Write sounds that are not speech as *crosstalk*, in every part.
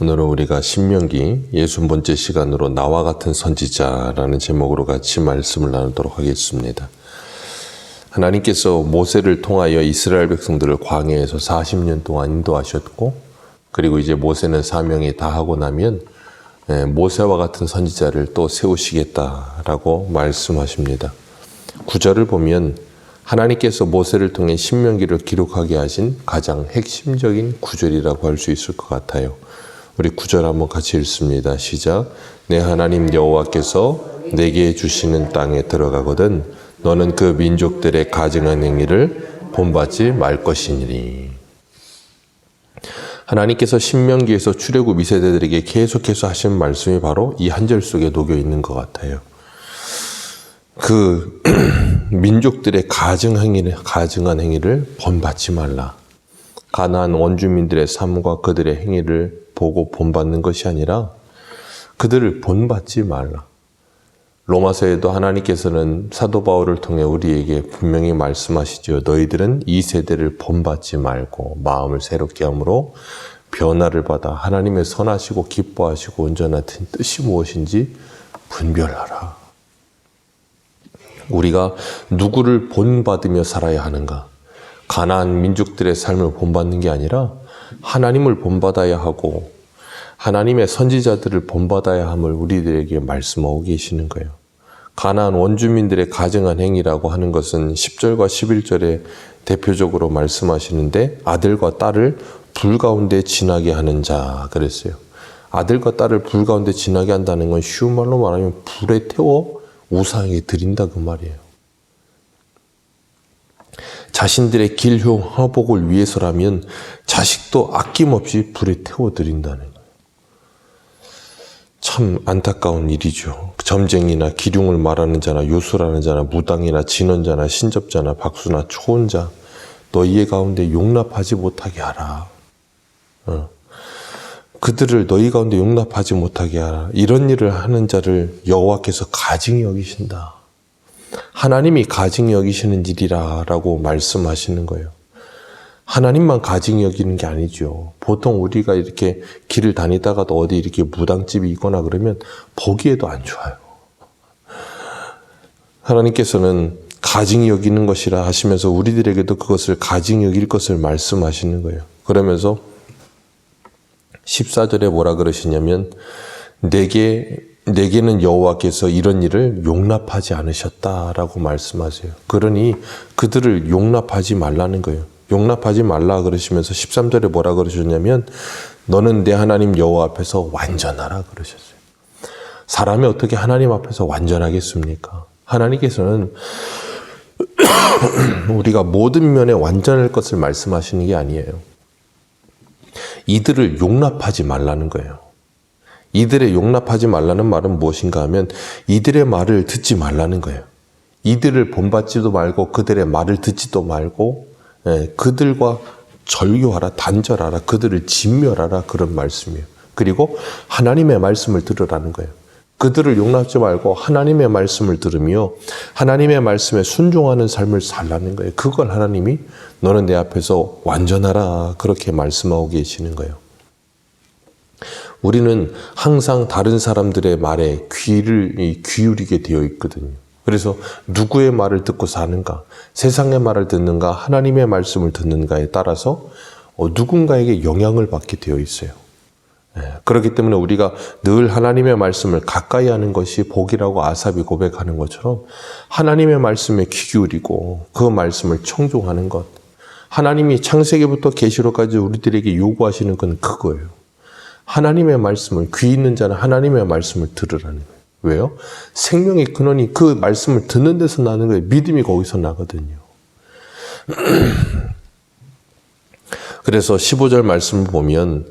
오늘은 우리가 신명기 60번째 시간으로 나와 같은 선지자라는 제목으로 같이 말씀을 나누도록 하겠습니다. 하나님께서 모세를 통하여 이스라엘 백성들을 광야에서 40년 동안 인도하셨고 그리고 이제 모세는 사명이 다 하고 나면 예, 모세와 같은 선지자를 또 세우시겠다라고 말씀하십니다. 구절을 보면 하나님께서 모세를 통해 신명기를 기록하게 하신 가장 핵심적인 구절이라고 할 수 있을 것 같아요. 우리 구절 한번 같이 읽습니다. 시작. 내 하나님 여호와께서 내게 주시는 땅에 들어가거든 너는 그 민족들의 가증한 행위를 본받지 말 것이니리. 하나님께서 신명기에서 출애굽 2세대들에게 계속해서 하신 말씀이 바로 이 한 절 속에 녹여 있는 것 같아요. 그 *clears throat* 민족들의 가증 행위를 가증한 행위를 본받지 말라. 가나안 원주민들의 삶과 그들의 행위를 보고 본받는 것이 아니라 그들을 본받지 말라. 로마서에도 하나님께서는 사도 바울을 통해 우리에게 분명히 말씀하시죠. 너희들은 이 세대를 본받지 말고 마음을 새롭게 함으로 변화를 받아 하나님의 선하시고 기뻐하시고 온전하신 뜻이 무엇인지 분별하라. 우리가 누구를 본받으며 살아야 하는가? 가나안 민족들의 삶을 본받는 게 아니라 하나님을 본받아야 하고 하나님의 선지자들을 본받아야 함을 우리들에게 말씀하고 계시는 거예요. 가나안 원주민들의 가증한 행위라고 하는 것은 10절과 11절에 대표적으로 말씀하시는데 아들과 딸을 불 가운데 지나게 하는 자 그랬어요. 아들과 딸을 불 가운데 지나게 한다는 건 쉬운 말로 말하면 불에 태워 우상에게 드린다 그 말이에요. 자신들의 길효 화복을 위해서라면 자식도 아낌없이 불에 태워 드린다는 거예요. 참 안타까운 일이죠. 점쟁이나 기륭을 말하는 자나 요술하는 자나 무당이나 진원자나 신접자나 박수나 초혼자 너희의 가운데 용납하지 못하게 하라. 어. 그들을 너희 가운데 용납하지 못하게 하라. 이런 일을 하는 자를 여호와께서 가증히 여기신다. 하나님이 가증히 여기시는 일이라라고 말씀하시는 거예요. 하나님만 가증히 여기는 게 아니죠. 보통 우리가 이렇게 길을 다니다가도 어디 이렇게 무당집이 있거나 그러면 보기에도 안 좋아요. 하나님께서는 가증히 여기는 것이라 하시면서 우리들에게도 그것을 가증히 여길 것을 말씀하시는 거예요. 그러면서 14절에 뭐라 그러시냐면 내게 내게는 여호와께서 이런 일을 용납하지 않으셨다라고 말씀하세요. 그러니 그들을 용납하지 말라는 거예요. 용납하지 말라 그러시면서 13절에 뭐라 그러셨냐면 너는 내 하나님 여호와 앞에서 완전하라 그러셨어요. 사람이 어떻게 하나님 앞에서 완전하겠습니까? 하나님께서는 *coughs* 우리가 모든 면에 완전할 것을 말씀하시는 게 아니에요. 이들을 용납하지 말라는 거예요. 이들의 용납하지 말라는 말은 무엇인가 하면 이들의 말을 듣지 말라는 거예요. 이들을 본받지도 말고 그들의 말을 듣지도 말고 예, 그들과 절교하라, 단절하라, 그들을 진멸하라 그런 말씀이에요. 그리고 하나님의 말씀을 들으라는 거예요. 그들을 용납지 말고 하나님의 말씀을 들으며 하나님의 말씀에 순종하는 삶을 살라는 거예요. 그걸 하나님이 너는 내 앞에서 완전하라 그렇게 말씀하고 계시는 거예요. 우리는 항상 다른 사람들의 말에 귀를 기울이게 되어 있거든요. 그래서 누구의 말을 듣고 사는가, 세상의 말을 듣는가, 하나님의 말씀을 듣는가에 따라서 어, 누군가에게 영향을 받게 되어 있어요. 예, 그렇기 때문에 우리가 늘 하나님의 말씀을 가까이 하는 것이 복이라고 아삽이 고백하는 것처럼 하나님의 말씀에 귀 기울이고 그 말씀을 청종하는 것. 하나님이 창세기부터 계시록까지 우리들에게 요구하시는 건 그거예요. 하나님의 말씀을 귀 있는 자는 하나님의 말씀을 들으라는 거예요. 왜요? 생명의 근원이 그 말씀을 듣는 데서 나는 거예요. 믿음이 거기서 나거든요. *clears throat* 그래서 15절 말씀을 보면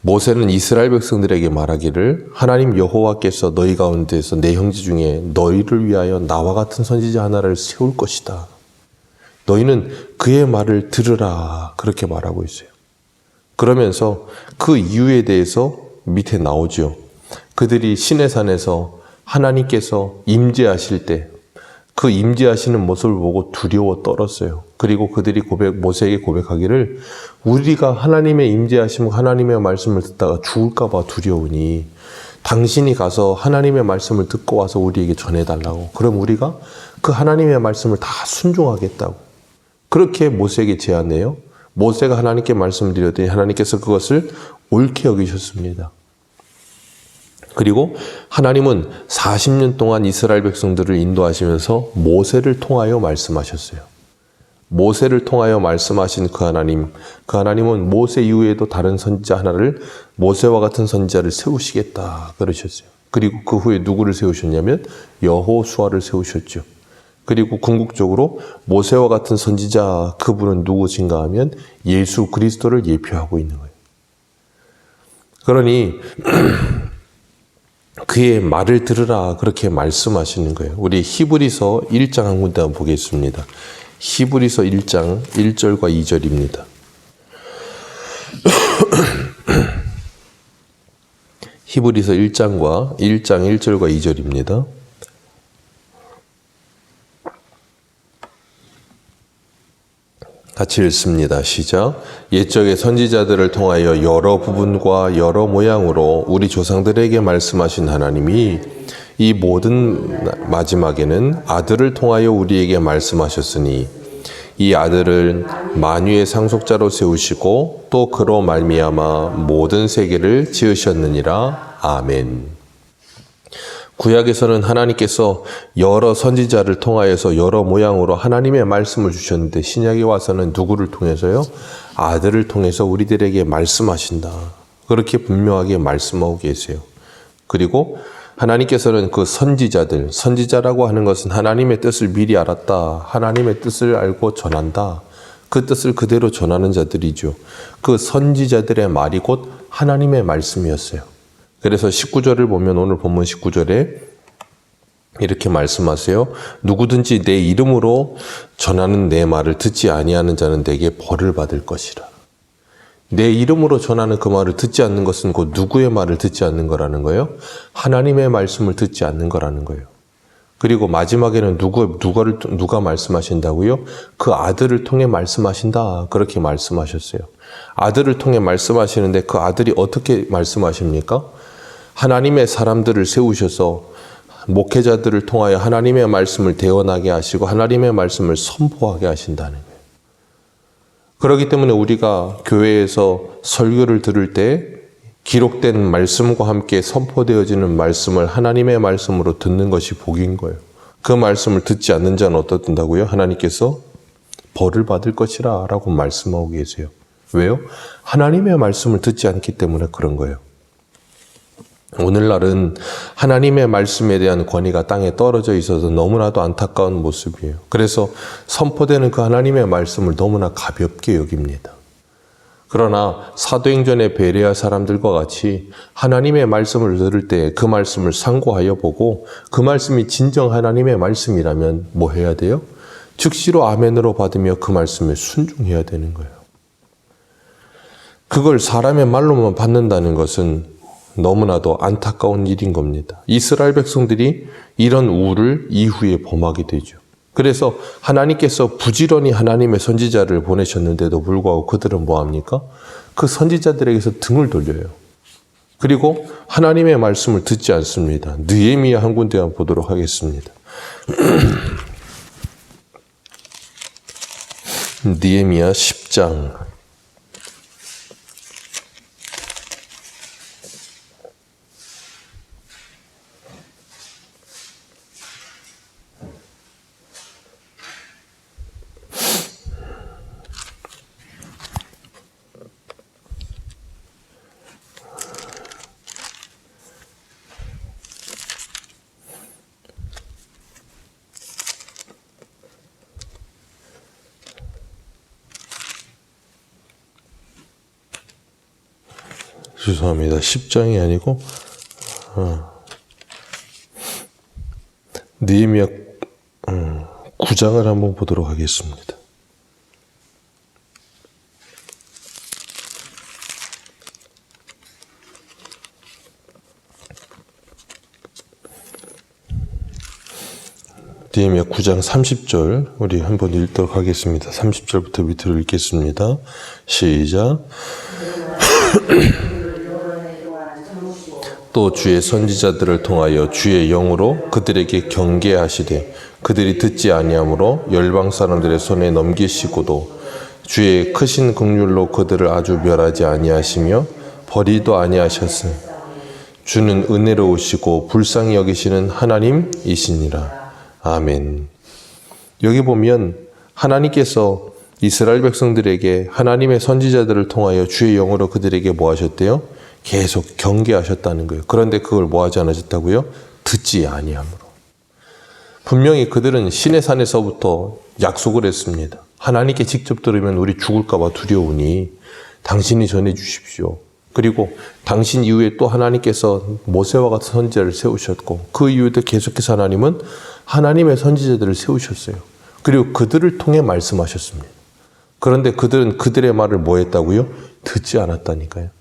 모세는 이스라엘 백성들에게 말하기를 하나님 여호와께서 너희 가운데서 내 형제 중에 너희를 위하여 나와 같은 선지자 하나를 세울 것이다. 너희는 그의 말을 들으라. 그렇게 말하고 있어요. 그러면서 그 이유에 대해서 밑에 나오죠. 그들이 시내산에서 하나님께서 임재하실 때 그 임재하시는 모습을 보고 두려워 떨었어요. 그리고 그들이 고백 모세에게 고백하기를 우리가 하나님의 임재하심 하나님의 말씀을 듣다가 죽을까 봐 두려우니 당신이 가서 하나님의 말씀을 듣고 와서 우리에게 전해 달라고. 그럼 우리가 그 하나님의 말씀을 다 순종하겠다고. 그렇게 모세에게 제안해요. 모세가 하나님께 말씀을 드렸더니 하나님께서 그것을 옳게 여기셨습니다. 그리고 하나님은 40년 동안 이스라엘 백성들을 인도하시면서 모세를 통하여 말씀하셨어요. 모세를 통하여 말씀하신 그 하나님, 그 하나님은 모세 이후에도 다른 선지자 하나를 모세와 같은 선지자를 세우시겠다 그러셨어요. 그리고 그 후에 누구를 세우셨냐면 여호수아를 세우셨죠. 그리고 궁극적으로 모세와 같은 선지자 그분은 누구신가 하면 예수 그리스도를 예표하고 있는 거예요. 그러니 *clears throat* 그의 말을 들으라 그렇게 말씀하시는 거예요. 우리 히브리서 1장 한 군데 한번 보겠습니다. 히브리서 1장 1절과 2절입니다. 히브리서 1장과 1장 1절과 2절입니다. 같이 읽습니다. 시작. 옛적의 선지자들을 통하여 여러 부분과 여러 모양으로 우리 조상들에게 말씀하신 하나님이 이 모든 마지막에는 아들을 통하여 우리에게 말씀하셨으니 이 아들은 만유의 상속자로 세우시고 또 그로 말미암아 모든 세계를 지으셨느니라. 아멘. 구약에서는 하나님께서 여러 선지자를 통하여서 여러 모양으로 하나님의 말씀을 주셨는데 신약에 와서는 누구를 통해서요? 아들을 통해서 우리들에게 말씀하신다. 그렇게 분명하게 말씀하고 계세요. 그리고 하나님께서는 그 선지자들, 선지자라고 하는 것은 하나님의 뜻을 미리 알았다. 하나님의 뜻을 알고 전한다. 그 뜻을 그대로 전하는 자들이죠. 그 선지자들의 말이 곧 하나님의 말씀이었어요. 그래서 19절을 보면 오늘 본문 19절에 이렇게 말씀하세요. 누구든지 내 이름으로 전하는 내 말을 듣지 아니하는 자는 내게 벌을 받을 것이라. 내 이름으로 전하는 그 말을 듣지 않는 것은 곧 누구의 말을 듣지 않는 거라는 거예요? 하나님의 말씀을 듣지 않는 거라는 거예요. 그리고 마지막에는 누구, 누가를, 누가 말씀하신다고요? 그 아들을 통해 말씀하신다. 그렇게 말씀하셨어요. 아들을 통해 말씀하시는데 그 아들이 어떻게 말씀하십니까? 하나님의 사람들을 세우셔서 목회자들을 통하여 하나님의 말씀을 대언하게 하시고 하나님의 말씀을 선포하게 하신다는 거예요. 그렇기 때문에 우리가 교회에서 설교를 들을 때 기록된 말씀과 함께 선포되어지는 말씀을 하나님의 말씀으로 듣는 것이 복인 거예요. 그 말씀을 듣지 않는 자는 어떻든다고요? 하나님께서 벌을 받을 것이라 라고 말씀하고 계세요. 왜요? 하나님의 말씀을 듣지 않기 때문에 그런 거예요. 오늘날은 하나님의 말씀에 대한 권위가 땅에 떨어져 있어서 너무나도 안타까운 모습이에요. 그래서 선포되는 그 하나님의 말씀을 너무나 가볍게 여깁니다. 그러나 사도행전의 베레아 사람들과 같이 하나님의 말씀을 들을 때 그 말씀을 상고하여 보고 그 말씀이 진정 하나님의 말씀이라면 뭐 해야 돼요? 즉시로 아멘으로 받으며 그 말씀에 순종해야 되는 거예요. 그걸 사람의 말로만 받는다는 것은 너무나도 안타까운 일인 겁니다. 이스라엘 백성들이 이런 우를 이후에 범하게 되죠. 그래서 하나님께서 부지런히 하나님의 선지자를 보내셨는데도 불구하고 그들은 뭐합니까? 그 선지자들에게서 등을 돌려요. 그리고 하나님의 말씀을 듣지 않습니다. 느에미야 한 군데 한번 보도록 하겠습니다. *clears throat* 느에미야 10장 죄송합니다. 10장이 아니고 어. 느헤미야 음, 9장을 한번 보도록 하겠습니다. 니에미야 9장 30절 우리 한번 읽도록 하겠습니다. 30절부터 밑으로 읽겠습니다. 시작. 또 주의 선지자들을 통하여 주의 영으로 그들에게 경계하시되 그들이 듣지 아니하므로 열방 사람들의 손에 넘기시고도 주의 크신 긍휼로 그들을 아주 멸하지 아니하시며 버리도 아니하셨으니 주는 은혜로우시고 불쌍히 여기시는 하나님이시니라. 아멘. 여기 보면 하나님께서 이스라엘 백성들에게 하나님의 선지자들을 통하여 주의 영으로 그들에게 뭐 하셨대요? 계속 경계하셨다는 거예요. 그런데 그걸 뭐 하지 않으셨다고요? 듣지 아니함으로. 분명히 그들은 신의 산에서부터 약속을 했습니다. 하나님께 직접 들으면 우리 죽을까봐 두려우니 당신이 전해 주십시오. 그리고 당신 이후에 또 하나님께서 모세와 같은 선지자를 세우셨고 그 이후에도 계속해서 하나님은 하나님의 선지자들을 세우셨어요. 그리고 그들을 통해 말씀하셨습니다. 그런데 그들은 그들의 말을 뭐 했다고요? 듣지 않았다니까요.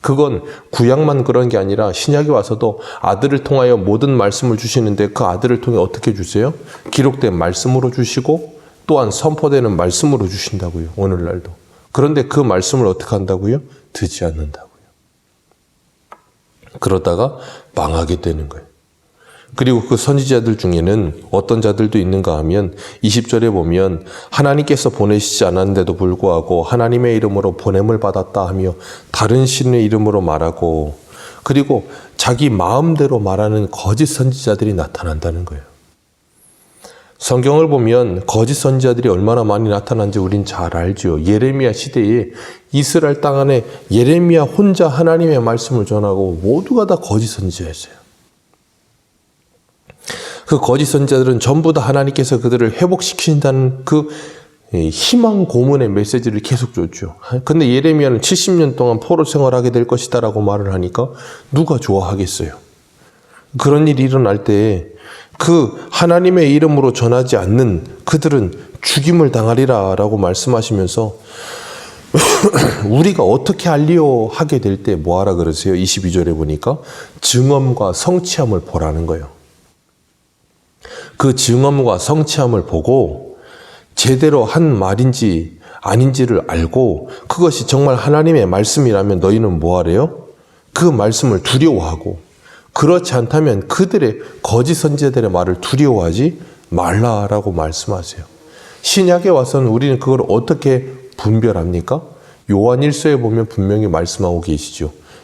그건 구약만 그런 게 아니라 신약에 와서도 아들을 통하여 모든 말씀을 주시는데 그 아들을 통해 어떻게 주세요? 기록된 말씀으로 주시고 또한 선포되는 말씀으로 주신다고요. 오늘날도. 그런데 그 말씀을 어떻게 한다고요? 듣지 않는다고요. 그러다가 망하게 되는 거예요. 그리고 그 선지자들 중에는 어떤 자들도 있는가 하면 20절에 보면 하나님께서 보내시지 않았는데도 불구하고 하나님의 이름으로 보냄을 받았다 하며 다른 신의 이름으로 말하고 그리고 자기 마음대로 말하는 거짓 선지자들이 나타난다는 거예요. 성경을 보면 거짓 선지자들이 얼마나 많이 나타난지 우린 잘 알죠. 예레미야 시대에 이스라엘 땅 안에 예레미야 혼자 하나님의 말씀을 전하고 모두가 다 거짓 선지자였어요. 그 거짓 선지자들은 전부 다 하나님께서 그들을 회복시킨다는 그 희망 고문의 메시지를 계속 줬죠. 근데 예레미야는 70년 동안 포로 생활하게 될 것이다라고 말을 하니까 누가 좋아하겠어요. 그런 일이 일어날 때그 하나님의 이름으로 전하지 않는 그들은 죽임을 당하리라라고 말씀하시면서 *laughs* 우리가 어떻게 알리오 하게 될 때 뭐하라 그러세요? 22절에 보니까 증언과 성취함을 보라는 거예요. 그 증언과 성취함을 보고 제대로 한 말인지 아닌지를 알고 그것이 정말 하나님의 말씀이라면 너희는 뭐하래요? 그 말씀을 두려워하고 그렇지 않다면 그들의 거짓 선지자들의 말을 두려워하지 말라라고 말씀하세요. 신약에 와서는 우리는 그걸 어떻게 분별합니까? 요한일서에 보면 분명히 말씀하고 계시죠.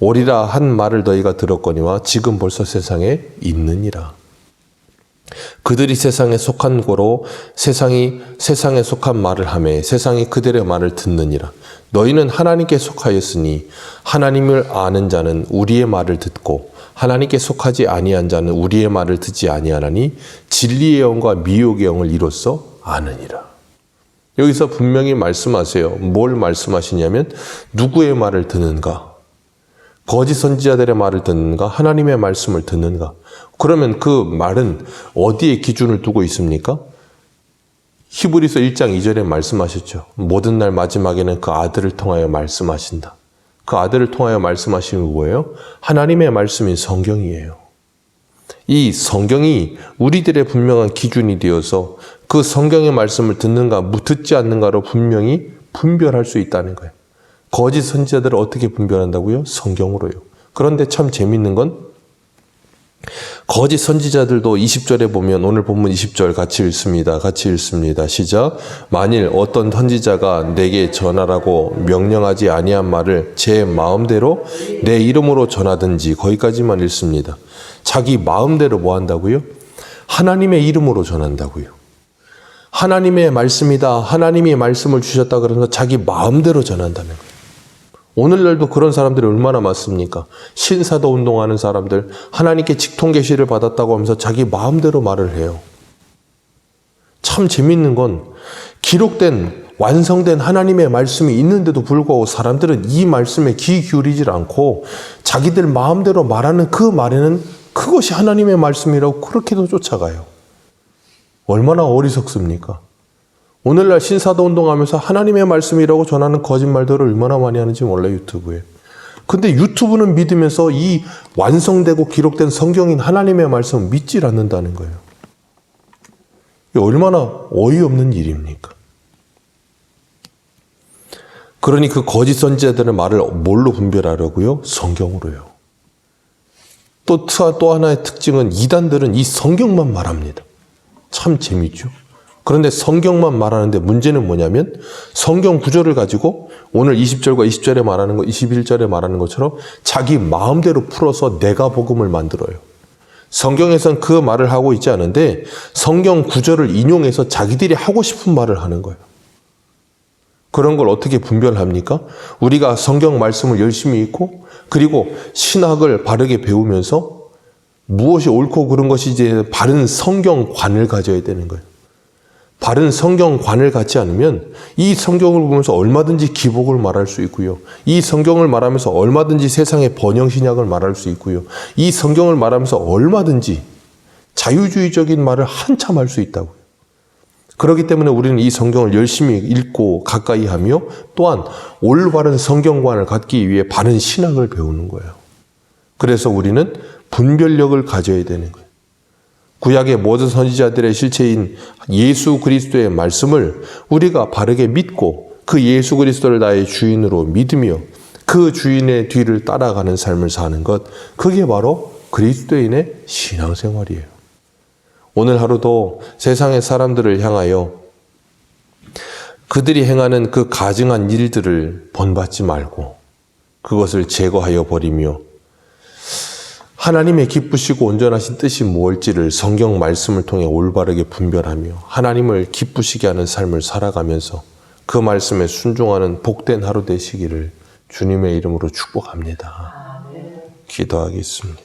오리라 한 말을 너희가 들었거니와 지금 벌써 세상에 있느니라. 그들이 세상에 속한 고로 세상이 세상에 속한 말을 하매 세상이 그들의 말을 듣느니라. 너희는 하나님께 속하였으니 하나님을 아는 자는 우리의 말을 듣고 하나님께 속하지 아니한 자는 우리의 말을 듣지 아니하나니 진리의 영과 미혹의 영을 이로써 아느니라. 여기서 분명히 말씀하세요. 뭘 말씀하시냐면 누구의 말을 듣는가? 거짓 선지자들의 말을 듣는가? 하나님의 말씀을 듣는가? 그러면 그 말은 어디에 기준을 두고 있습니까? 히브리서 1장 2절에 말씀하셨죠. 모든 날 마지막에는 그 아들을 통하여 말씀하신다. 그 아들을 통하여 말씀하시는 뭐예요? 하나님의 말씀인 성경이에요. 이 성경이 우리들의 분명한 기준이 되어서 그 성경의 말씀을 듣는가, 듣지 않는가로 분명히 분별할 수 있다는 거예요. 거짓 선지자들을 어떻게 분별한다고요? 성경으로요. 그런데 참 재밌는 건 거짓 선지자들도 20절에 보면 오늘 본문 20절 같이 읽습니다. 같이 읽습니다. 시작. 만일 어떤 선지자가 내게 전하라고 명령하지 아니한 말을 제 마음대로 내 이름으로 전하든지 거기까지만 읽습니다. 자기 마음대로 뭐 한다고요? 하나님의 이름으로 전한다고요. 하나님의 말씀이다. 하나님이 말씀을 주셨다 그러면서 자기 마음대로 전한다는 거예요. 오늘날도 그런 사람들이 얼마나 많습니까? 신사도 운동하는 사람들, 하나님께 직통 계시를 받았다고 하면서 자기 마음대로 말을 해요. 참 재밌는 건 기록된 완성된 하나님의 말씀이 있는데도 불구하고 사람들은 이 말씀에 귀 기울이질 않고 자기들 마음대로 말하는 그 말에는 그것이 하나님의 말씀이라고 그렇게도 쫓아가요. 얼마나 어리석습니까? 오늘날 신사도 운동하면서 하나님의 말씀이라고 전하는 거짓말들을 얼마나 많이 하는지 몰라요, 유튜브에. 근데 유튜브는 믿으면서 이 완성되고 기록된 성경인 하나님의 말씀을 믿질 않는다는 거예요. 얼마나 어이없는 일입니까? 그러니 그 거짓 선지자들의 말을 뭘로 분별하려고요? 성경으로요. 또, 또 하나의 특징은 이단들은 이 성경만 말합니다. 참 재밌죠? 그런데 성경만 말하는데 문제는 뭐냐면 성경 구절을 가지고 오늘 20절과 20절에 말하는 거, 21절에 말하는 것처럼 자기 마음대로 풀어서 내가 복음을 만들어요. 성경에선 그 말을 하고 있지 않은데 성경 구절을 인용해서 자기들이 하고 싶은 말을 하는 거예요. 그런 걸 어떻게 분별합니까? 우리가 성경 말씀을 열심히 읽고 그리고 신학을 바르게 배우면서 무엇이 옳고 그른 것이 이제 바른 성경관을 가져야 되는 거예요. 바른 성경관을 갖지 않으면 이 성경을 보면서 얼마든지 기복을 말할 수 있고요. 이 성경을 말하면서 얼마든지 세상의 번영 신약을 말할 수 있고요. 이 성경을 말하면서 얼마든지 자유주의적인 말을 한참 할 수 있다고요. 그렇기 때문에 우리는 이 성경을 열심히 읽고 가까이 하며 또한 올바른 성경관을 갖기 위해 바른 신학을 배우는 거예요. 그래서 우리는 분별력을 가져야 되는 거예요. 구약의 모든 선지자들의 실체인 예수 그리스도의 말씀을 우리가 바르게 믿고 그 예수 그리스도를 나의 주인으로 믿으며 그 주인의 뒤를 따라가는 삶을 사는 것, 그게 바로 그리스도인의 신앙생활이에요. 오늘 하루도 세상의 사람들을 향하여 그들이 행하는 그 가증한 일들을 본받지 말고 그것을 제거하여 버리며 하나님의 기쁘시고 온전하신 뜻이 무엇일지를 성경 말씀을 통해 올바르게 분별하며 하나님을 기쁘시게 하는 삶을 살아가면서 그 말씀에 순종하는 복된 하루 되시기를 주님의 이름으로 축복합니다. 기도하겠습니다.